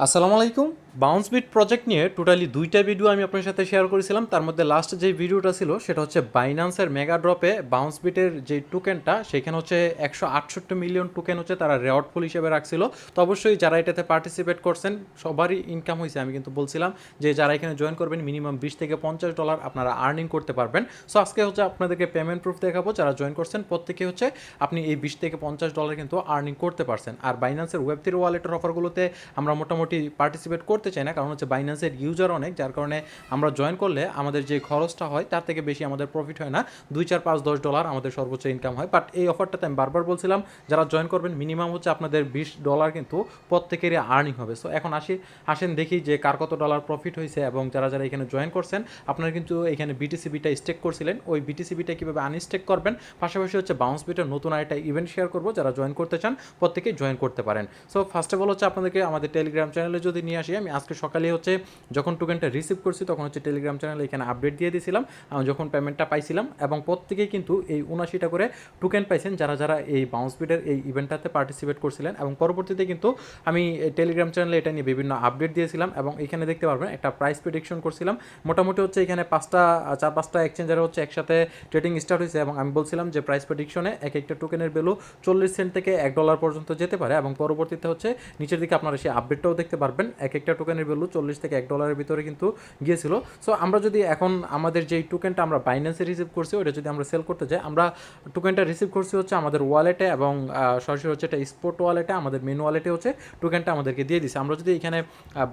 আসসালামু আলাইকুম। Bounce bit project নিয়ে টোটালি দুইটা ভিডিও আমি আপনার সাথে শেয়ার করেছিলাম। তার মধ্যে লাস্ট যে ভিডিওটা ছিল, সেটা হচ্ছে বাইন্যান্সের মেগা ড্রপে বাউন্স বিটের যে টোকেনটা সেখানে হচ্ছে একশো আটষট্টি মিলিয়ন টোকেন হচ্ছে তারা রেওয়ার্ড ফুল হিসেবে রাখছিল। তো অবশ্যই যারা এটাতে পার্টিসিপেট করছেন, সবারই ইনকাম হয়েছে আমি কিন্তু বলছিলাম যে যারা এখানে জয়েন করবেন মিনিমাম বিশ থেকে পঞ্চাশ ডলার আপনারা আর্নিং করতে পারবেন। সো আজকে হচ্ছে আপনাদেরকে পেমেন্ট প্রুফ দেখাবো, যারা জয়েন করছেন, প্রত্যেকে হচ্ছে আপনি এই বিশ থেকে পঞ্চাশ ডলার কিন্তু আর্নিং করতে পারছেন। আর বাইন্যান্সের ওয়েব ওয়ালেটের অফারগুলোতে আমরা মোটামুটি পার্টিসিপেট করতে চাই না, কারণ হচ্ছে বাইন্যান্সের ইউজার অনেক, যার কারণে আমরা জয়েন করলে আমাদের যে খরচটা হয় তার থেকে বেশি আমাদের প্রফিট হয় না। দুই চার পাঁচ দশ ডলার আমাদের সর্বোচ্চ ইনকাম হয়। বাট এই অফারটাতে আমি বারবার বলছিলাম, যারা জয়েন করবেন মিনিমাম হচ্ছে আপনাদের বিশ ডলার কিন্তু প্রত্যেকেরই আর্নিং হবে। সো এখন আসি, আসেন দেখি যে কার কত ডলার প্রফিট হয়েছে এবং যারা যারা এখানে জয়েন করছেন, আপনারা কিন্তু এখানে বিটিসিবিটা স্টেক করছিলেন। ওই বিটিসিবিটা কীভাবে আনস্টেক করবেন? পাশাপাশি হচ্ছে বাউন্স বিটের নতুন আরেকটা ইভেন্ট শেয়ার করব। যারা জয়েন করতে চান, প্রত্যেকেই জয়েন করতে পারেন। সো ফার্স্ট অফ অল হচ্ছে আপনাদেরকে আমাদের টেলিগ্রাম চ্যানেলে যদি নিয়ে আসি, আমি আজকে সকালে হচ্ছে যখন টোকেনটা রিসিভ করছি, তখন হচ্ছে টেলিগ্রাম চ্যানেলে এখানে আপডেট দিয়ে দিয়েছিলাম। যখন পেমেন্টটা পাইছিলাম এবং প্রত্যেকেই কিন্তু এই উনাশিটা করে টোকেন পাইছেন, যারা যারা এই বাউন্স বিটের এই ইভেন্টটাতে পার্টিসিপেট করছিলেন এবং পরবর্তীতে কিন্তু আমি টেলিগ্রাম চ্যানেলে এটা নিয়ে বিভিন্ন আপডেট দিয়েছিলাম এবং এখানে দেখতে পারবেন একটা প্রাইস প্রেডিকশন করছিলাম। মোটামুটি হচ্ছে এখানে পাঁচটা, চার, পাঁচটা এক্সচেঞ্জার হচ্ছে একসাথে ট্রেডিং স্টার্ট হয়েছে এবং আমি বলছিলাম যে প্রাইস প্রেডিকশনে এক একটা টোকেনের ভ্যালু চল্লিশ সেন্ট থেকে এক ডলার পর্যন্ত যেতে পারে এবং পরবর্তীতে হচ্ছে নিচের দিকে আপনারা সেই আপডেটটাও দেখতে পারবেন, এক একটা টোকেনের ভ্যালু চল্লিশ থেকে এক ডলারের ভিতরে কিন্তু গিয়েছিল। সো আমরা যদি এখন আমাদের যেই টোকেনটা আমরা বাইন্যান্সে রিসিভ করছি ওটা যদি আমরা সেল করতে যাই, আমরা টোকেনটা রিসিভ করছি হচ্ছে আমাদের ওয়ালেটে এবং সরাসরি হচ্ছে এটা স্পোর্ট ওয়ালেটে আমাদের মেন ওয়ালেটে হচ্ছে টোকেনটা আমাদেরকে দিয়ে দিছে। আমরা যদি এখানে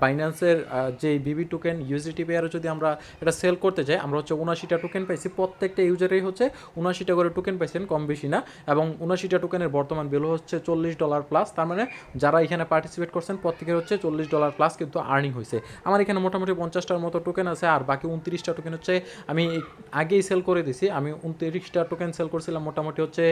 বাইন্যান্সের যে বিবি টোকেন ইউজিটি পেয়ারে যদি আমরা এটা সেল করতে যাই, আমরা হচ্ছে উনাশিটা টোকেন পাইছি। প্রত্যেকটা ইউজারেই হচ্ছে উনাশিটা করে টোকেন পাইছেন, কম বেশি না। এবং উনাশিটা টোকেনের বর্তমান ভ্যালু হচ্ছে চল্লিশ ডলার প্লাস তার মানে যারা এখানে পার্টিসিপেট করছেন, প্রত্যেকের হচ্ছে চল্লিশ ডলার প্লাস কিন্তু আর্নিং হয়েছে আমার এখানে মোটামুটি পঞ্চাশটার মতো টোকেন আছে আর বাকি উনত্রিশটা টোকেন হচ্ছে, আমি আগেই সেল করে দিছি। আমি উনত্রিশটা টোকেন সেল করছিলাম মোটামুটি হচ্ছে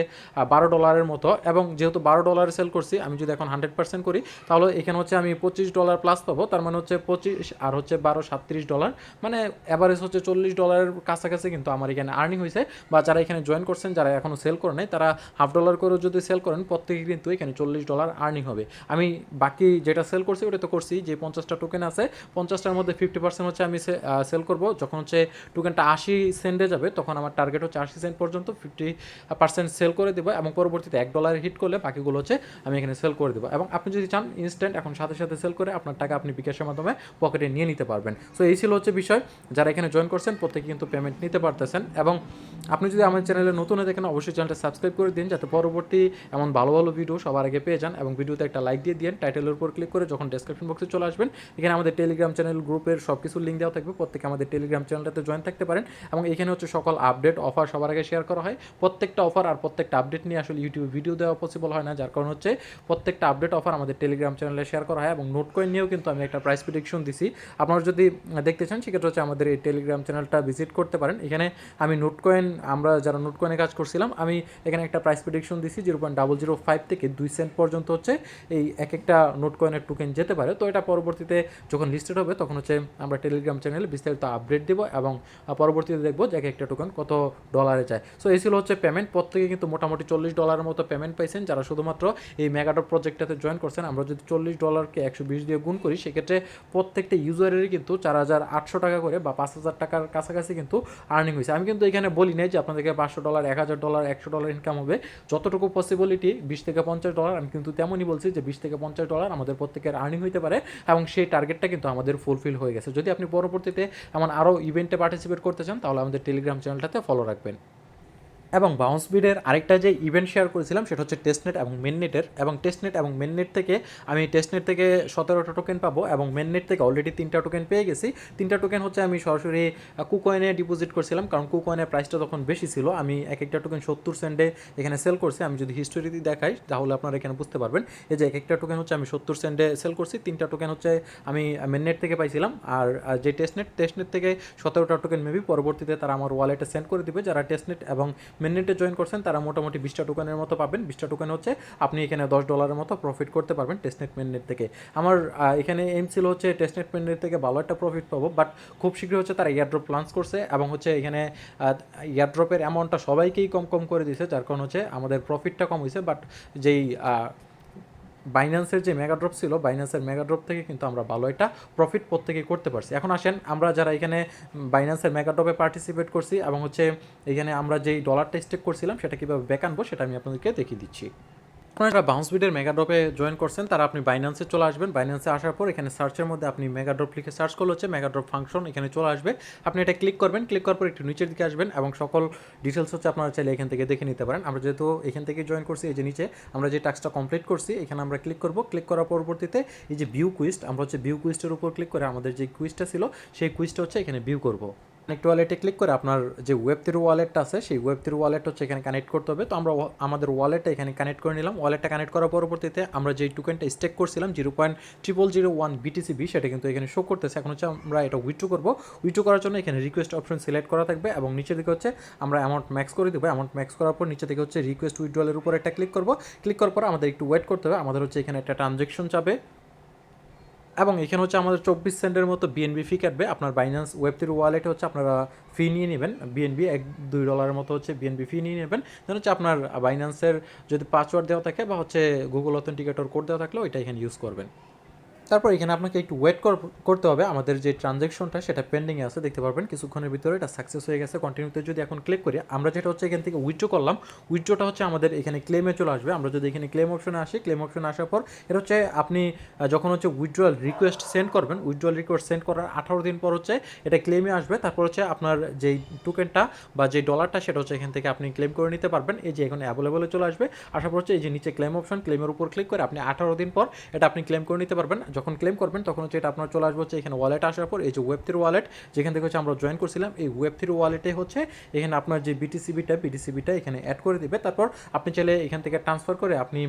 বারো ডলারের মতো। এবং যেহেতু বারো ডলারে সেল করছি, আমি যদি এখন হান্ড্রেড পার্সেন্ট করি, তাহলে এখানে হচ্ছে আমি পঁচিশ ডলার প্লাস পাবো। তার মানে হচ্ছে পঁচিশ আর হচ্ছে বারো সাতত্রিশ ডলার মানে অ্যাভারেজ হচ্ছে চল্লিশ ডলারের কাছাকাছি কিন্তু আমার এখানে আর্নিং হয়েছে বা যারা এখানে জয়েন করছেন, যারা এখনও সেল করে নাই, তারা হাফ ডলার করেও যদি সেল করেন, প্রত্যেকে কিন্তু এখানে চল্লিশ ডলার আর্নিং হবে। আমি বাকি যেটা সেল করছি, ওটা তো করছি যে পঞ্চাশটা টোকেন আছে, পঞ্চাশটার মধ্যে ফিফটি পার্সেন্ট হচ্ছে আমি সেল করব। যখন হচ্ছে টোকেনটা আশি সেন্টে যাবে, তখন আমার টার্গেট হচ্ছে আশি সেন্ট পর্যন্ত ফিফটি পার্সেন্ট সেল করে দেবো এবং পরবর্তীতে এক ডলারে হিট করলে বাকিগুলো হচ্ছে আমি এখানে সেল করে দেবো। এবং আপনি যদি চান ইনস্ট্যান্ট এখন সাথে সাথে সেল করে আপনার টাকা আপনি বিকাশের মাধ্যমে পকেটে নিয়ে নিতে পারবেন। সো এই ছিল হচ্ছে বিষয়। যারা এখানে জয়েন করছেন, প্রত্যেকে কিন্তু পেমেন্ট নিতে পারতেছেন এবং আপনি যদি আমার চ্যানেলে নতুন হয়ে দেখেন অবশ্যই চ্যানেলটা সাবস্ক্রাইব করে দিন যাতে পরবর্তী এমন ভালো ভালো ভিডিও সবার আগে পেয়ে যান এবং ভিডিওতে একটা লাইক দিয়ে দিন টাইটেলের উপর ক্লিক করে যখন ডেসক্রিপশন বক্সে চলে আসবেন। এখানে আমাদের টেলিগ্রাম চ্যানেল গ্রুপের সব কিছুর লিঙ্ক দেওয়া থাকবে। প্রত্যেকে আমাদের টেলিগ্রাম চ্যানেলটাতে জয়েন থাকতে পারেন এবং এখানে হচ্ছে সকল আপডেট অফার সবার আগে শেয়ার করা হয়। প্রত্যেকটা অফার আর প্রত্যেকটা আপডেট নিয়ে আসলে ইউটিউবে ভিডিও দেওয়া পসিবল হয় না। যার কারণ হচ্ছে প্রত্যেকটা আপডেট অফার আমাদের টেলিগ্রাম চ্যানেলে শেয়ার করা হয় এবং নোট কয়েন নিয়েও কিন্তু আমি একটা প্রাইস প্রেডিকশন দিছি। আপনারা যদি দেখতে চান, সেক্ষেত্রে হচ্ছে আমাদের এই টেলিগ্রাম চ্যানেলটা ভিজিট করতে পারেন। এখানে আমি নোট কয়েন আমরা যারা নোট কয়েনে কাজ করছিলাম, আমি এখানে একটা প্রাইস প্রেডিকশন দিছি। Zero point double zero five থেকে দুই সেন্ট পর্যন্ত হচ্ছে এই এক একটা নোট কয়েনের টোকেন যেতে পারে। তো এটা পরবর্তীতে যখন লিস্টেড হবে, তখন হচ্ছে আমরা টেলিগ্রাম চ্যানেলে বিস্তারিত আপডেট দেবো এবং পরবর্তীতে দেখব যে একটা টোকেন কত ডলারে যায়। সো এই ছিল হচ্ছে পেমেন্ট প্রত্যেকে কিন্তু মোটামুটি চল্লিশ ডলারের মতো পেমেন্ট পাইছেন। যারা শুধুমাত্র এই মেগাডপ প্রজেক্টটাতে জয়েন করছেন, আমরা যদি চল্লিশ ডলারকে একশো বিশ দিয়ে গুণ করি, সেক্ষেত্রে প্রত্যেকটা ইউজারেরই কিন্তু চার হাজার আটশো টাকা করে বা পাঁচ হাজার টাকার কাছাকাছি কিন্তু আর্নিং হয়েছে আমি কিন্তু এখানে বলি নাই যে আপনাদেরকে পাঁচশো ডলার এক হাজার ডলার একশো ডলার ইনকাম হবে। যতটুকু পসিবিলিটি বিশ থেকে পঞ্চাশ ডলার আমি কিন্তু তেমনই বলছি যে বিশ থেকে পঞ্চাশ ডলার আমাদের প্রত্যেকের আর্নিং হইতে পারে এবং সেই টার্গেটটা কিন্তু আমাদের ফুলফিল হয়ে গেছে। যদি আপনি পরবর্তীতে এমন আরও ইভেন্টে পার্টিসিপেট করতে চান, তাহলে আমাদের টেলিগ্রাম চ্যানেলটাতে ফলো রাখবেন। এবং বাউন্স বিডের আরেকটা যে ইভেন্ট শেয়ার করেছিলাম, সেটা হচ্ছে টেস্টনেট এবং মেননেটের এবং টেস্টনেট এবং মেননেট থেকে আমি টেস্টনেট থেকে সতেরোটা টোকেন পাবো এবং মেননেট থেকে অলরেডি তিনটা টোকেন পেয়ে গেছি। তিনটা টোকেন হচ্ছে আমি সরাসরি কুকয়েনে ডিপোজিট করছিলাম। কারণ কুকয়েনের প্রাইসটা তখন বেশি ছিল। আমি এক একটা টোকেন সত্তর সেন্টে এখানে সেল করছি। আমি যদি হিস্টোরিতে দেখাই, তাহলে আপনারা এখানে বুঝতে পারবেন। এই যে এক একটা টোকেন হচ্ছে আমি সত্তর সেন্টে সেল করছি। তিনটা টোকেন হচ্ছে আমি মেননেট থেকে পাইছিলাম। আর যে টেস্টনেট টেস্টনেট থেকে সতেরোটা টোকেন মেবি পরবর্তীতে তারা আমার ওয়ালেটে সেন্ড করে দিবে। যারা টেস্টনেট এবং মেননেটে জয়েন করছেন, তারা মোটামুটি বিশটা টোকেনের মতো পাবেন। বিশটা টোকেন হচ্ছে আপনি এখানে দশ ডলারের মতো প্রফিট করতে পারবেন টেস্টনেট মেননেট থেকে। আমার এখানে এম ছিল হচ্ছে টেস্টনেট মেননেট থেকে ভালো একটা প্রফিট পাবো বাট খুব শীঘ্রই হচ্ছে তারা এয়ারড্রপ লঞ্চ করছে এবং হচ্ছে এখানে এয়ারড্রপের অ্যামাউন্টটা সবাইকেই কম কম করে দিয়েছে, যার কারণ হচ্ছে আমাদের প্রফিটটা কম হয়েছে বাট যেই বাইন্যান্সের যে মেগাড্রপ ছিল বাইন্যান্সের মেগাড্রপ থেকে কিন্তু আমরা ভালো একটা প্রফিট প্রত্যেকে করতে পারছি। এখন আসেন, আমরা যারা এখানে বাইন্যান্সের মেগাড্রপে পার্টিসিপেট করছি এবং হচ্ছে এখানে আমরা যেই ডলারটা স্টেক করছিলাম, সেটা কীভাবে ব্যাক আনব সেটা আমি আপনাদেরকে দেখিয়ে দিচ্ছি। আপনারা বাউন্স বিডের মেগা ড্রপে জয়েন করছেন, তারা আপনি বাইন্যান্সে চলে আসবেন। বাইন্যান্সে আসার পর এখানে সার্চের মধ্যে আপনি মেগা ড্রপ লিখে সার্চ করলে হচ্ছে মেগা ড্রপ ফাংশন এখানে চলে আসবে। আপনি এটা ক্লিক করবেন ক্লিক করার পর একটু নিচের দিকে আসবেন এবং সকল ডিটেলস হচ্ছে আপনারা চাইলে এখান থেকে দেখে নিতে পারেন। আমরা যেহেতু এখান থেকে জয়েন করছি, এই যে নিচে আমরা যে টাস্কটা কমপ্লিট করছি, এখানে আমরা ক্লিক করব। ক্লিক করার পরবর্তীতে এই যে ভিউ কুইস্ট আমরা হচ্ছে ভিউ কুইস্টের উপর ক্লিক করে আমাদের যে কুইজটা ছিল, সেই কুইজটা হচ্ছে এখানে ভিউ করব। কানেক্ট ওয়ালেটে ক্লিক করে আপনার যে ওয়েব থ্রু ওয়ালেটটা আছে, সেই ওয়েব থ্রু ওয়ালেট হচ্ছে এখানে কানেক্ট করতে হবে। তো আমরা আমাদের ওয়ালেটটা এখানে কানেক্ট করে নিলাম। ওয়ালেটটা কানেক্ট করার পরবর্তীতে আমরা যেই টোকেনটা স্টেক করছিলাম zero point triple zero one BTCB সেটা কিন্তু এখানে শো করতেছে। এখন হচ্ছে আমরা এটা উইথড্রো করব। উইথড্রো করার জন্য এখানে রিকোয়েস্ট অপশন সিলেক্ট করা থাকবে এবং নিচের দিকে হচ্ছে আমরা অ্যামাউন্ট ম্যাক্স করে দেবো। অ্যামাউন্ট ম্যাক্স করার পর নিচে থেকে হচ্ছে রিকোয়েস্ট উইথড্রলের উপর একটা ক্লিক করব। ক্লিক করার পর আমাদের একটু ওয়েট করতে হবে। আমাদের হচ্ছে এখানে একটা ট্রানজেকশন যাবে এবং এখানে হচ্ছে আমাদের চব্বিশ সেন্টের মতো বিএনবি ফি কাটবে। আপনার বাইন্যান্স ওয়েব থ্রি ওয়ালেটে হচ্ছে আপনারা ফি নিয়ে নেবেন। বিএনবি এক, দুই ডলারের মতো হচ্ছে বিএনবি ফি নিয়ে নেবেন। দেন হচ্ছে আপনার বাইন্যান্সের যদি পাসওয়ার্ড দেওয়া থাকে বা হচ্ছে গুগল অথেন্টিকেটর কোড দেওয়া থাকলে ওইটা এখানে ইউজ করবেন। তারপর এখানে আপনাকে একটু ওয়েট করতে হবে। আমাদের যে ট্রানজ্যাকশনটা সেটা পেন্ডিংয়ে আছে, দেখতে পারবেন। কিছুক্ষণের ভিতরে এটা সাকসেস হয়ে গেছে। কন্টিনিউতে যদি এখন ক্লিক করি, আমরা যেটা হচ্ছে এখান থেকে উইথড্র করলাম। উইথড্রটা হচ্ছে আমাদের এখানে ক্লেমে চলে আসবে। আমরা যদি এখানে ক্লেম অপশনে আসি ক্লেম অপশনে আসার পর এটা হচ্ছে আপনি যখন হচ্ছে উইথড্রয়াল রিকোয়েস্ট সেন্ড করবেন উইথড্রয়াল রিকোয়েস্ট সেন্ড করার আঠারো দিন পর হচ্ছে এটা ক্লেমে আসবে। তারপর হচ্ছে আপনার যেই টোকেনটা বা যে ডলারটা সেটা হচ্ছে এখান থেকে আপনি ক্লেম করে নিতে পারবেন। এই যে এখানে অ্যাভেলেবলে চলে আসবে। আসার পর হচ্ছে এই যে নিচে ক্লেম অপশন ক্লেমের উপর ক্লিক করে আপনি আঠারো দিন পর এটা আপনি ক্লেম করে নিতে পারবেন। যখন ক্লেম করবেন, তখন হচ্ছে এটা আপনার চলে আসবে হচ্ছে এখানে ওয়ালেট আসার পর, এই যে ওয়েব থ্রি ওয়ালেট যেখান থেকে হচ্ছে আমরা জয়েন করছিলাম, এই ওয়েব থ্রি ওয়ালেটে হচ্ছে এখানে আপনার যে বিটিসিবিটা বিটিসিবিটা এখানে অ্যাড করে দিবে। তারপর আপনি চাইলে এখান থেকে ট্রান্সফার করে আপনি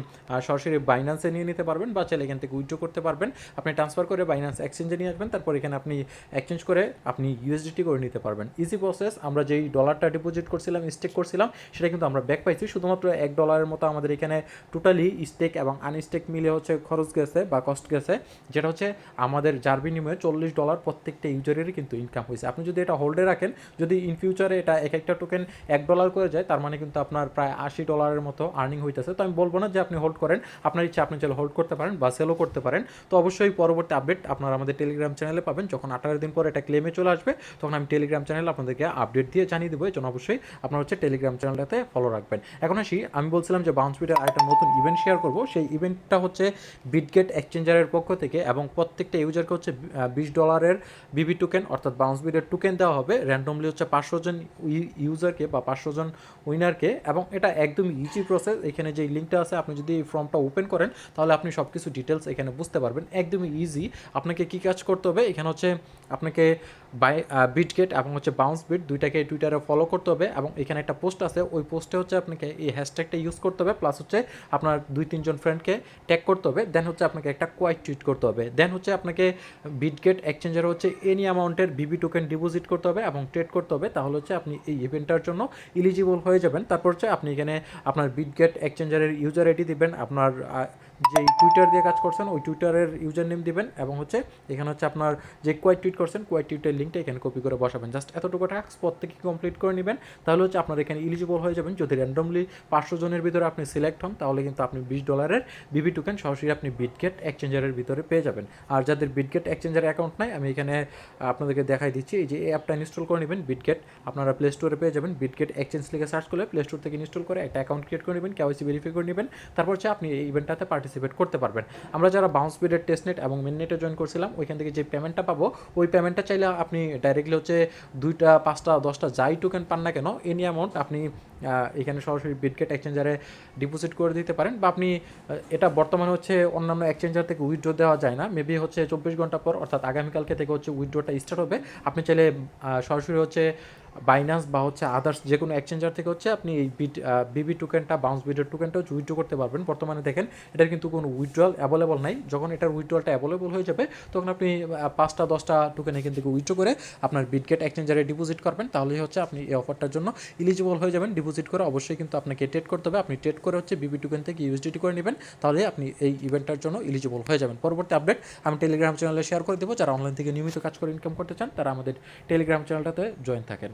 সরাসরি বাইন্যান্সে নিয়ে নিতে পারবেন বা চাইলে এখান থেকে উইথড্র করতে পারবেন। আপনি ট্রান্সফার করে বাইন্যান্স এক্সচেঞ্জে নিয়ে আসবেন, তারপর এখানে আপনি এক্সচেঞ্জ করে আপনি ইউএসডিটি করে নিতে পারবেন। ইজি প্রসেস আমরা যেই ডলারটা ডিপোজিট করছিলাম স্টেক করছিলাম, সেটা কিন্তু আমরা ব্যাক পাইছি। শুধুমাত্র এক ডলারের মতো আমাদের এখানে টোটালি স্টেক এবং আনস্টেক মিলে হচ্ছে খরচ গেছে বা কস্ট গেছে। যেটা হচ্ছে আমাদের যার বিনিময়ে চল্লিশ ডলার প্রত্যেকটা ইউজারেরই কিন্তু ইনকাম হয়েছে। আপনি যদি এটা হোল্ডে রাখেন, যদি ইন ফিউচারে এটা এক একটা টোকেন এক ডলার করে যায়, তার মানে কিন্তু আপনার প্রায় আশি ডলারের মতো আর্নিং হইতেছে। তো আমি বলব না যে আপনি হোল্ড করেন, আপনার ইচ্ছা আপনি চাইলে হোল্ড করতে পারেন বা সেলও করতে পারেন। তো অবশ্যই পরবর্তী আপডেট আপনারা আমাদের টেলিগ্রাম চ্যানেলে পাবেন। যখন আঠারো দিন পর এটা ক্লেমে চলে আসবে, তখন আমি টেলিগ্রাম চ্যানেলে আপনাদেরকে আপডেট দিয়ে জানিয়ে দেবো। এই জন্য অবশ্যই আপনার হচ্ছে টেলিগ্রাম চ্যানেলটাতে ফলো রাখবেন। এখন আসি, আমি বলছিলাম যে বাউন্স বিটের আরেকটা নতুন ইভেন্ট শেয়ার করব। সেই ইভেন্টটা হচ্ছে বিটগেট এক্সচেঞ্জারের পক্ষ থেকে এবং প্রত্যেকটা ইউজারকে হচ্ছে বিশ ডলারের বিবি টোকেন অর্থাৎ বাউন্স বিডের টোকেন দেওয়া হবে। র্যান্ডমলি হচ্ছে পাঁচশো জন ইউজারকে বা পাঁচশো জন উইনারকে এবং এটা একদম ইজি প্রসেস এখানে যে লিঙ্কটা আছে, আপনি যদি এই ফর্মটা ওপেন করেন, তাহলে আপনি সব কিছু ডিটেলস এখানে বুঝতে পারবেন। একদমই ইজি আপনাকে কী কাজ করতে হবে? এখানে হচ্ছে আপনাকে বাই বিটগেট এবং হচ্ছে বাউন্স বিট দুইটাকে টুইটারে ফলো করতে হবে এবং এখানে একটা পোস্ট আছে। ওই পোস্টে হচ্ছে আপনাকে এই হ্যাশট্যাগটা ইউজ করতে হবে। প্লাস হচ্ছে আপনার দুই তিনজন ফ্রেন্ডকে ট্যাগ করতে হবে। দেন হচ্ছে আপনাকে একটা কোয়াইট টুইট করতে হবে। দেন হচ্ছে আপনাকে বিটগেট এক্সচেঞ্জার হচ্ছে এনি অ্যামাউন্টের বিবি টোকেন ডিপোজিট করতে হবে এবং ট্রেড করতে হবে। তাহলে হচ্ছে আপনি এই ইভেন্টটার জন্য ইলিজিবল হয়ে যাবেন। তারপর হচ্ছে আপনি এখানে আপনার বিটগেট এক্সচেঞ্জারের ইউজার আইডি দিবেন, আপনার যেই টুইটার দিয়ে কাজ করছেন, ওই টুইটারের ইউজার নেম দিবেন এবং হচ্ছে এখানে হচ্ছে আপনার যে কোয়াইট টুইট করছেন কোয়াইট টুইটের লিঙ্কটা এখানে কপি করে বসাবেন। জাস্ট এতটুকু টাস্ক প্রত্যেকে কমপ্লিট করে নেবেন। তাহলে হচ্ছে আপনার এখানে ইলিজিবল হয়ে যাবেন। যদি র্যান্ডমলি পাঁচশো জনের ভিতরে আপনি সিলেক্ট হন, তাহলে কিন্তু আপনি বিশ ডলারের বিবি টোকেন সরাসরি আপনি বিটগেট এক্সচেঞ্জারের ভিতরে পেয়ে যাবেন। আর যাদের বিটগেট এক্সচেঞ্জার অ্যাকাউন্ট নাই, আমি এখানে আপনাদেরকে দেখাই দিচ্ছি, এই যে অ্যাপটা ইনস্টল করে নেবেন বিটগেট আপনারা প্লে স্টোরে পেয়ে যাবেন। বিটগেট এক্সচেঞ্জ লিখে সার্চ করলে প্লে স্টোর থেকে ইনস্টল করে একটা অ্যাকাউন্ট ক্রিয়েট করে নেবেন কেওয়াইসি ভেরিফাই করে নেবেন। তারপর হচ্ছে আপনি এই ইভেন্টটাতে পার্টিসিপেট করতে পারবেন। আমরা যারা বাউন্স বিডের টেস্টনেট এবং মেননেটে জয়েন করছিলাম, ওইখান থেকে যে পেমেন্টটা পাবো, ওই পেমেন্টটা চাইলে আপনি ডাইরেক্টলি হচ্ছে দুইটা, পাঁচটা, দশটা যাই টোকেন পান না কেন এনি অ্যামাউন্ট আপনি এখানে সরাসরি বিটগেট এক্সচেঞ্জারে ডিপোজিট করে দিতে পারেন বা আপনি এটা বর্তমানে হচ্ছে অন্যান্য এক্সচেঞ্জার থেকে উইথড্র দেওয়া যায় না। মেবি হচ্ছে চব্বিশ ঘণ্টা পর, অর্থাৎ আগামীকালকে থেকে হচ্ছে উইথড্রটা স্টার্ট হবে। আপনি চাইলে সরাসরি হচ্ছে বাইনান্স বা হচ্ছে আদার্স যে কোনো এক্সচেঞ্জার থেকে হচ্ছে আপনি এই বিট বিবি টোকেনটা বাউন্স বিটের টোকেনটা হচ্ছে উইথড্র করতে পারবেন। বর্তমানে দেখেন, এটার কিন্তু কোনো উইথড্রল অ্যাভেলেবল নাই। যখন এটার উইথড্রলটা অ্যাভেলেবল হয়ে যাবে, তখন আপনি পাঁচটা, দশটা টোকেন এখান থেকে উইথড্র করে আপনার বিটগেট এক্সচেঞ্জারে ডিপোজিট করবেন। তাহলেই হচ্ছে আপনি এই অফারটার জন্য ইলিজিবল হয়ে যাবেন। ডিপোজিট করে অবশ্যই কিন্তু আপনাকে ট্রেড করতে হবে। আপনি ট্রেড করে হচ্ছে বিবি টুকেন থেকে ইউএসডিটি করে নেবেন, তাহলে আপনি এই ইভেন্টটার জন্য এলিজিবল হয়ে যাবেন। পরবর্তী আপডেট আমি টেলিগ্রাম চ্যানেলে শেয়ার করে দেবো। যারা অনলাইন থেকে নিয়মিত কাজ করে ইনকাম করতে চান, তারা আমাদের টেলিগ্রাম চ্যানেলটাতে জয়েন থাকেন।